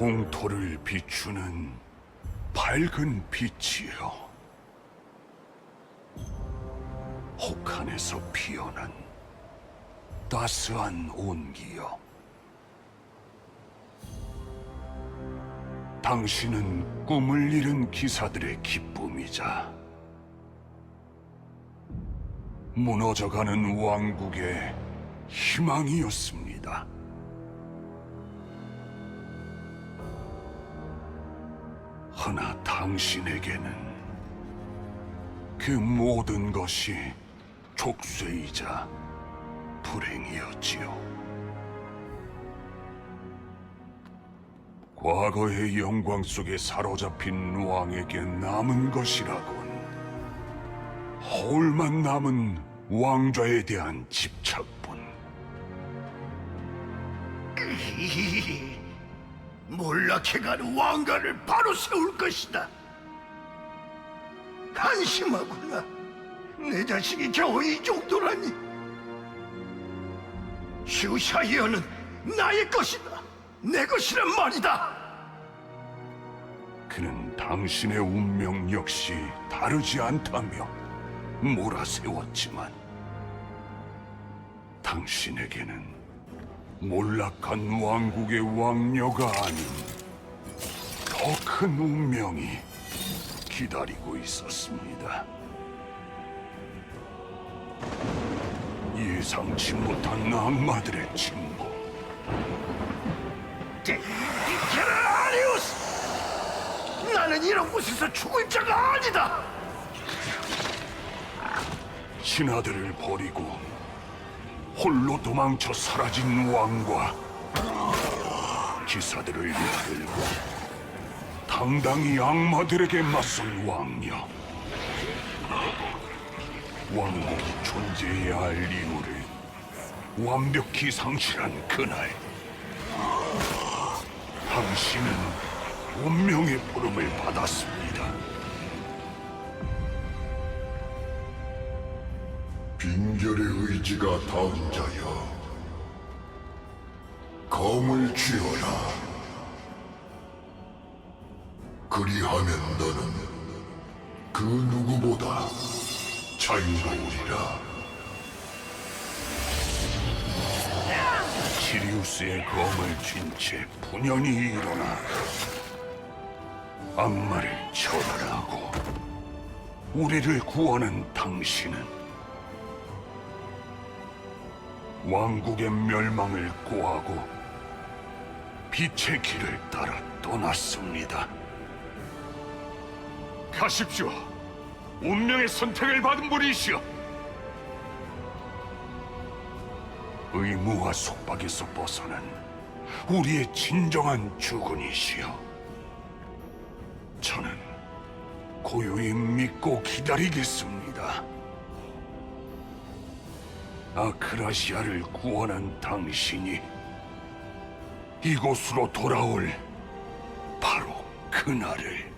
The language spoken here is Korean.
동토를 비추는 밝은 빛이요. 혹한에서 피어난 따스한 온기요. 당신은 꿈을 잃은 기사들의 기쁨이자 무너져가는 왕국의 희망이었습니다. 허나 당신에게는 그 모든 것이 족쇄이자 불행이었지요. 과거의 영광 속에 사로잡힌 왕에게 남은 것이라곤 허울만 남은 왕좌에 대한 집착뿐. 몰락해가는 왕가를 바로 세울 것이다. 한심하구나. 내 자식이 겨우 이 정도라니. 슈샤이어는 나의 것이다. 내 것이란 말이다. 그는 당신의 운명 역시 다르지 않다며 몰아세웠지만 당신에게는 몰락한 왕국의 왕녀가 아닌 더 큰 운명이 기다리고 있었습니다. 예상치 못한 악마들의 침묵. 게라리우스! 나는 이런 곳에서 죽을 자가 아니다. 신하들을 버리고 홀로 도망쳐 사라진 왕과 기사들을 이끌고 당당히 악마들에게 맞선 왕녀 왕국이 존재해야 할 이유를 완벽히 상실한 그날 당신은 운명의 부름을 받았습니다. 빈결의 의지가 닿은 자여 검을 쥐어라. 그리하면 너는 그 누구보다 자유로우리라. 시리우스의 검을 쥔 채 분연히 일어나 악마를 처단하고 우리를 구하는 당신은 왕국의 멸망을 고하고 빛의 길을 따라 떠났습니다. 가십시오. 운명의 선택을 받은 분이시여. 의무와 속박에서 벗어난 우리의 진정한 주군이시여. 저는 고요히 믿고 기다리겠습니다. 아크라시아를 구원한 당신이 이곳으로 돌아올 바로 그날을.